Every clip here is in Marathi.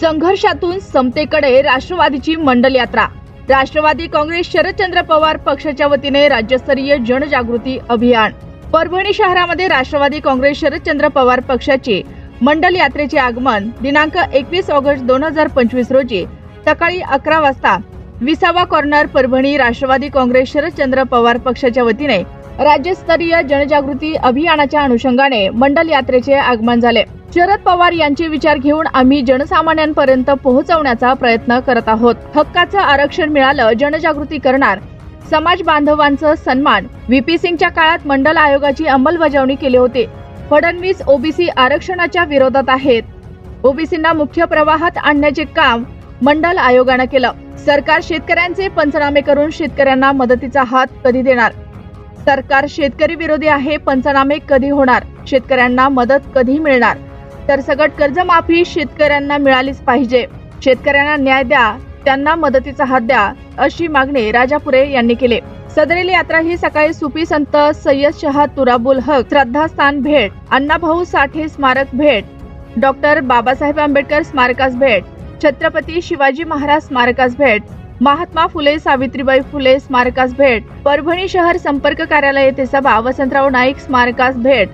संघर्षातून समतेकडे राष्ट्रवादीची मंडल यात्रा राष्ट्रवादी काँग्रेस शरदचंद्र पवार पक्षाच्या वतीने राज्यस्तरीय जनजागृती अभियान. परभणी शहरामध्ये राष्ट्रवादी काँग्रेस शरदचंद्र पवार पक्षाचे मंडल यात्रेचे आगमन दिनांक एकवीस ऑगस्ट दोन हजार पंचवीस रोजी सकाळी अकरा वाजता विसावा कॉर्नर परभणी राष्ट्रवादी काँग्रेस शरदचंद्र पवार पक्षाच्या वतीने राज्यस्तरीय जनजागृती अभियानाच्या अनुषंगाने मंडल यात्रेचे आगमन झाले. शरद पवार यांचे विचार घेऊन आम्ही जनसामान्यांपर्यंत पोहोचवण्याचा प्रयत्न करत आहोत. हक्काचं आरक्षण मिळालं जनजागृती करणार. समाज बांधवांचं सन्मान. व्हीपी सिंगच्या काळात मंडल आयोगाची अंमलबजावणी केली होती. फडणवीस ओबीसी आरक्षणाच्या विरोधात आहेत. ओबीसींना मुख्य प्रवाहात आणण्याचे काम मंडल आयोगानं केलं. सरकार शेतकऱ्यांचे पंचनामे करून शेतकऱ्यांना मदतीचा हात कधी देणार? सरकार शेतकरी विरोधी आहे पंचनामे कधी होणार? शेतकऱ्यांना मदत कधी मिळणार? तर सगट कर्जमाफी शेतकऱ्यांना मिळालीच पाहिजे. शेतकऱ्यांना न्याय द्या त्यांना मदतीचा हात द्या अशी मागणी राजापुरे यांनी केली. सदरेल यात्रा ही सकाळी सुफी संत सय्यद शहा तुराबुल हक श्रद्धास्थान भेट अण्णाभाऊ साठे स्मारक भेट डॉक्टर बाबासाहेब आंबेडकर स्मारकास भेट छत्रपती शिवाजी महाराज स्मारकास भेट महात्मा फुले सावित्रीबाई फुले स्मारकास भेट परभणी शहर संपर्क कार्यालय येथे सभा वसंतराव नाईक स्मारकास भेट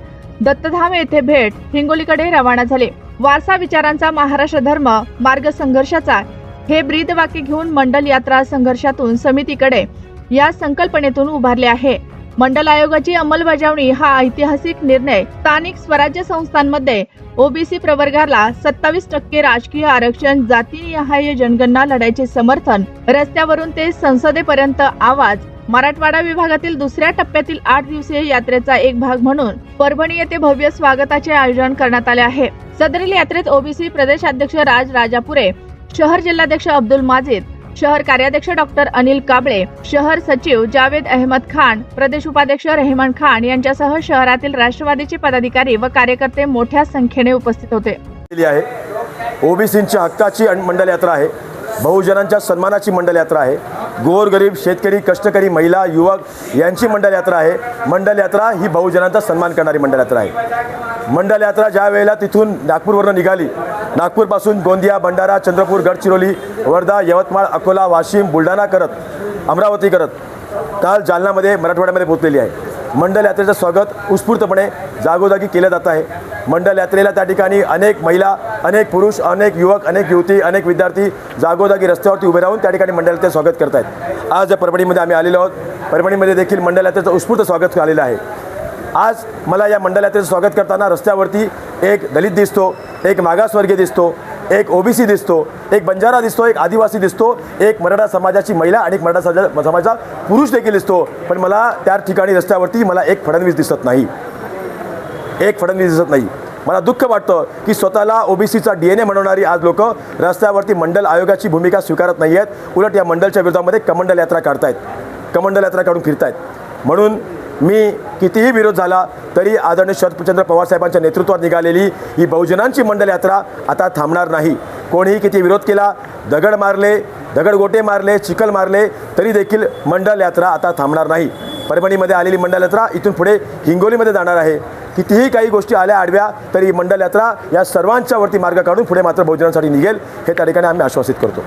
दत्तधाम येथे भेट हिंगोलीकडे रवाना झाले. वारसा विचारांचा महाराष्ट्र धर्म मार्ग संघर्षाचा हे ब्रीद वाक्य घेऊन मंडल यात्रा संघर्षातून समितीकडे या संकल्पनेतून उभारले आहे. मंडल आयोगाची अंमलबजावणी हा ऐतिहासिक निर्णय. स्थानिक स्वराज्य संस्थांमध्ये ओबीसी प्रवर्गाला सत्तावीस टक्के राजकीय आरक्षण जातीनिहाय जनगणना लढायचे समर्थन रस्त्यावरून ते संसदेपर्यंत आवाज मराठवाडा विभागातील दुसऱ्या टप्प्यातील आठ दिवसीय यात्रेचा एक भाग म्हणून परभणी येथे भव्य स्वागताचे आयोजन करण्यात आले आहे. सदरील यात्रेत ओबीसी प्रदेशाध्यक्ष राज राजापुरे शहर जिल्हाध्यक्ष अब्दुल माजिद शहर कार्याध्यक्ष डॉक्टर अनिल काबळे शहर सचिव जावेद अहमद खान प्रदेश उपाध्यक्ष रेहमान खान यांच्यासह शहरातील राष्ट्रवादीचे पदाधिकारी व कार्यकर्ते मोठ्या संख्येने उपस्थित होते. आहे. ओबीसींच्या हक्काची मंडल यात्रा आहे. बहुजनांच्या सन्मानाची मंडल यात्रा आहे. गोरगरीब शेतकरी कष्टकरी महिला युवक यांची मंडल यात्रा आहे. मंडल यात्रा ही बहुजनांचा सन्मान करणारी मंडल यात्रा आहे. मंडल यात्रा ज्या वेळेला तिथून नागपूरवरून निघाली नागपूरपासून गोंदिया भंडारा चंद्रपूर गडचिरोली वर्धा यवतमाळ अकोला वाशिम बुलढाणा करत अमरावती करत काल जालनामध्ये मराठवाड्यामध्ये पोचलेली आहे. मंडल यात्रेचं स्वागत उत्स्फूर्तपणे जागोजागी केलं जात आहे. मंडल यात्रेला त्या ठिकाणी अनेक महिला अनेक पुरुष अनेक युवक अनेक युवती अनेक विद्यार्थी जागोजागी रस्त्यावरती उभे राहून त्या ठिकाणी मंडल यात्रेचं स्वागत करत आहेत. आज या परभणीमध्ये आम्ही आलेलो आहोत. परभणीमध्ये देखील मंडल यात्रेचं उत्स्फूर्त स्वागत आलेलं आहे. आज मला या मंडल यात्रेचं स्वागत करताना रस्त्यावरती एक दलित दिसतो एक मागासवर्गीय दिसतो एक ओबीसी दिसतो एक बंजारा दिसतो एक आदिवासी दिसतो एक मराठा समाजाची महिला आणि एक मराठा समाजा समाजाचा पुरुष देखील दिसतो. पण मला त्या ठिकाणी रस्त्यावरती मला एक फडणवीस दिसत नाही. एक फडणवीस दिसत नाही. मला दुःख वाटतं की स्वतःला ओबीसीचा डी एन ए म्हणवणारी आज लोक रस्त्यावरती मंडल आयोगाची भूमिका स्वीकारत नाही आहेत उलट या मंडलच्या विरोधामध्ये कमंडल यात्रा काढतायत. कमंडल यात्रा काढून फिरतायत. म्हणून मी कितीही विरोध झाला तरी आदरणीय शरदचंद्र पवार साहेबांच्या नेतृत्वात निघालेली ही बहुजनांची मंडल यात्रा आता थांबणार नाही. कोणीही किती विरोध केला दगड मारले दगडगोटे मारले चिखल मारले तरी देखील मंडल यात्रा आता थांबणार नाही. परभणीमध्ये आलेली मंडल यात्रा इथून पुढे हिंगोलीमध्ये जाणार आहे. कितीही काही गोष्टी आल्या आडव्या तरी मंडल यात्रा या सर्वांच्यावरती मार्ग काढून पुढे मात्र बहुजनांसाठी निघेल हे त्या ठिकाणी आम्ही आश्वासित करतो.